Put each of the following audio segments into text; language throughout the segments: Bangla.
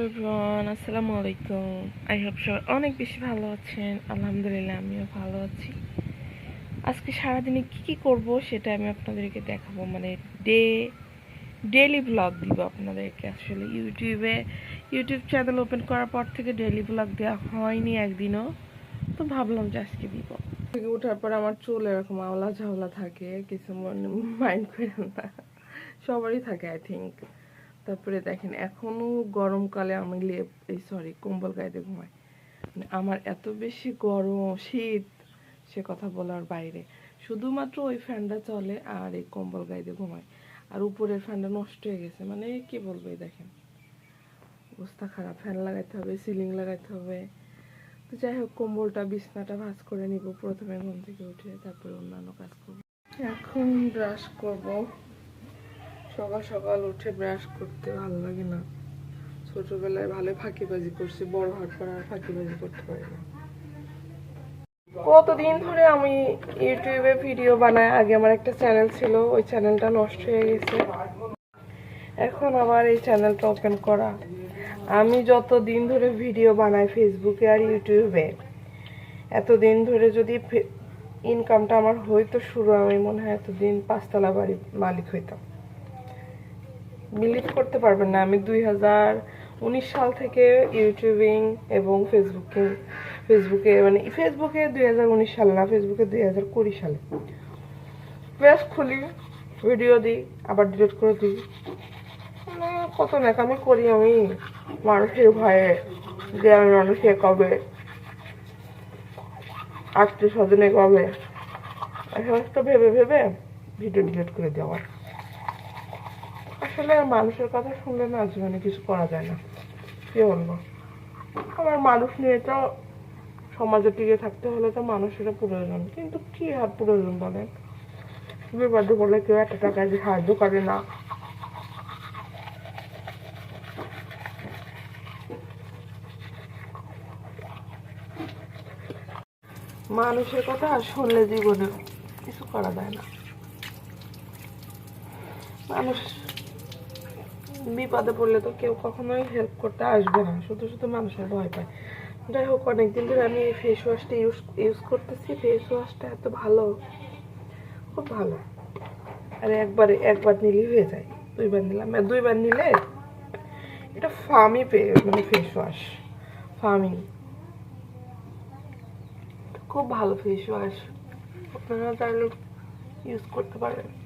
হ্যালো এভরিওয়ান আসসালামু আলাইকুম আই হোপ সবাই অনেক বেশি ভালো আছেন। আলহামদুলিল্লাহ, আমিও ভালো আছি। আজকে সারাদিনে কি কি করব সেটা আমি আপনাদেরকে দেখাবো। মানে ডে ডেলি ব্লগ দিব আপনাদেরকে আসলে। ইউটিউবে ইউটিউব চ্যানেল ওপেন করার পর থেকে ডেলি ব্লগ দেওয়া হয়নি একদিনও। তো ভাবলাম যে আজকে দিব। থেকে ওঠার পর আমার চুল এরকম আওলা ঝাওলা থাকে, কিছু মাইন্ড করেন না। সবারই থাকে আই থিঙ্ক তারপরে দেখেন, এখনও গরমকালে আমি লেপ, এই সরি কম্বল গায়ে ঘুমাই। মানে আমার এত বেশি গরম, শীত, সে কথা বলার বাইরে। শুধুমাত্র ওই ফ্যানটা চলে আর এই কম্বল গায়ে ঘুমাই। আর উপরের ফ্যানটা নষ্ট হয়ে গেছে মানে কি বলব দেখেন। অবস্থা খারাপ, ফ্যান লাগাইতে হবে, সিলিং লাগাইতে হবে। তো যাই হোক, কম্বলটা, বিছনাটা ভাঁজ করে নিব প্রথমে ঘুম থেকে উঠে, তারপরে অন্যান্য কাজ করব। এখন ব্রাশ করব। সকাল সকাল উঠে ব্রাশ করতে ভালো লাগে না। ছোটবেলায় ভালো ফাঁকিবাজি করছি, বড় পর আর ফাঁকিবাজি করতে পারি না। কতদিন ধরে আমি ইউটিউবে ভিডিও বানাই, আগে আমার একটা চ্যানেল ছিল, ওই চ্যানেলটা নষ্ট হয়ে গেছে। এখন আবার এই চ্যানেলটা ওপেন করা। আমি যত দিন ধরে ভিডিও বানাই ফেসবুকে আর ইউটিউবে, এতদিন ধরে যদি ইনকামটা আমার হইতো শুরু, আমি মনে হয় এতদিন পাঁচতলা বাড়ির মালিক হইতাম। বিলিভ করতে পারবেন না। আমি দুই হাজার উনিশ সাল থেকে ইউটিউবিং এবং ফেসবুকে ফেসবুকে মানে ফেসবুকে দুই হাজার উনিশ সালে না, ফেসবুকে দুই হাজার কুড়ি সালে। পেজ খুলি, ভিডিও দিই, আবার ডিলিট করে দিই। মানে কত ন্যাকামি করি আমি। মানুষের ভয়ে যে আমি মানুষে কবে আত্মীয় স্বজনে কবে সমস্ত ভেবে ভেবে ভিডিও ডিলিট করে দেওয়ার আসলে মানুষের কথা শুনলে না জীবনে কিছু করা যায় না। কি বলব? আমার মানুষ নিয়ে তো সমাজে টিকে থাকতে হলে তো মানুষেরও প্রয়োজন। কিন্তু কি আর প্রয়োজন বলেন? বিপদে বলে কেউ একটা টাকা দিয়ে সাহায্য করে না। মানুষের কথা আর শুনলে জীবনে কিছু করা যায় না। মানুষ বিপদে পড়লে তো কেউ কখনোই হেল্প করতে আসবে না। শুধু শুধু মানুষের ভয় পায়। যাই হোক, অনেকদিন ধরে আমি এই ফেস ওয়াশটা ইউজ ইউজ করতেছি। ফেস ওয়াশটা এত ভালো। খুব ভালো। আর একবারে, একবার নিলেই হয়ে যায়। দুইবার নিলাম। দুইবার নিলে এটা ফার্মি মানে ফেস ওয়াশ ফার্মিং খুব ভালো ফেস ওয়াশ আপনারা চাইলে ইউজ করতে পারেন।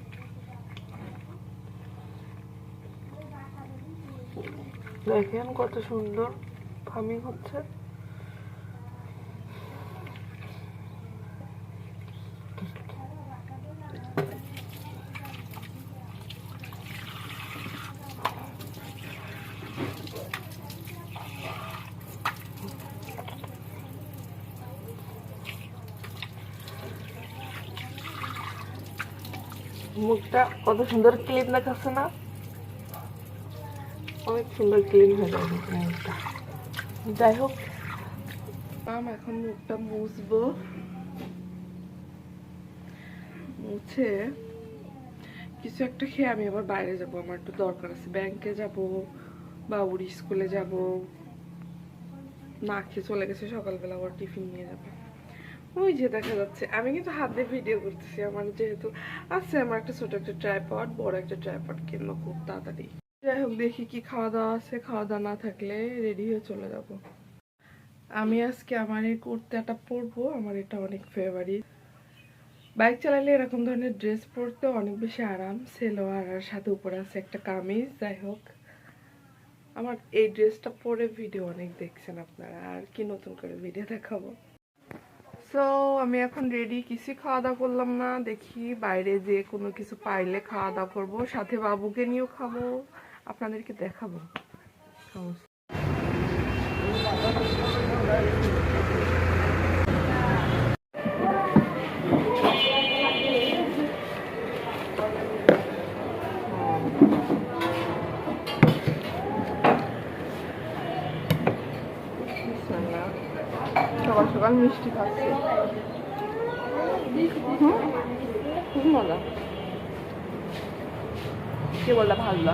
দেখেন কত সুন্দর ফার্মিং হচ্ছে। মুখটা কত সুন্দর ক্লিপ দেখাচ্ছে না? অনেক সুন্দর ক্লিন হয়ে যায় মুখটা যাই হোক। আমি এখন মুখটা মুছবো। মুছে কিছু একটা খেয়ে আমি আবার বাইরে যাব। আমার একটু দরকার আছে। ব্যাংকে যাব বা বাবুর স্কুলে যাব। না খেয়ে চলে গেছে, সকালবেলা আবার টিফিন নিয়ে যাবে। ওই যে দেখা যাচ্ছে। আমি কিন্তু হাত দিয়ে ভিডিও করতেছি। আমার যেহেতু আছে, আমার একটা ছোট একটা ট্রাইপড বড় একটা ট্রাইপড কিনবো খুব তাড়াতাড়ি। যাই হোক, দেখি কি খাওয়া দাওয়া আছে। খাওয়া দাওয়া না থাকলে রেডি হয়ে চলে যাব। আমি আজকে আমার এই কুর্তাটা পরবো। আমার এটা অনেক ফেভারিট বাইক চালালে এরকম ধরনের ড্রেস পরতে অনেক বেশি আরাম। সেলোয়ার আর সাথে উপরে আছে একটা কামিজ। যাই হোক, আমার এই ড্রেসটা পরে ভিডিও অনেক দেখছেন আপনারা। আর কি নতুন করে ভিডিও দেখাবো? সো আমি এখন রেডি কিছু খাওয়া দাওয়া করলাম না। দেখি বাইরে যে কোনো কিছু পাইলে খাওয়া দাওয়া করব। সাথে বাবুকে নিয়েও খাব। আপনাদেরকে দেখাবো। সকাল সকাল মিষ্টি খাচ্ছি। খুব মজা। কি বললা? ভালো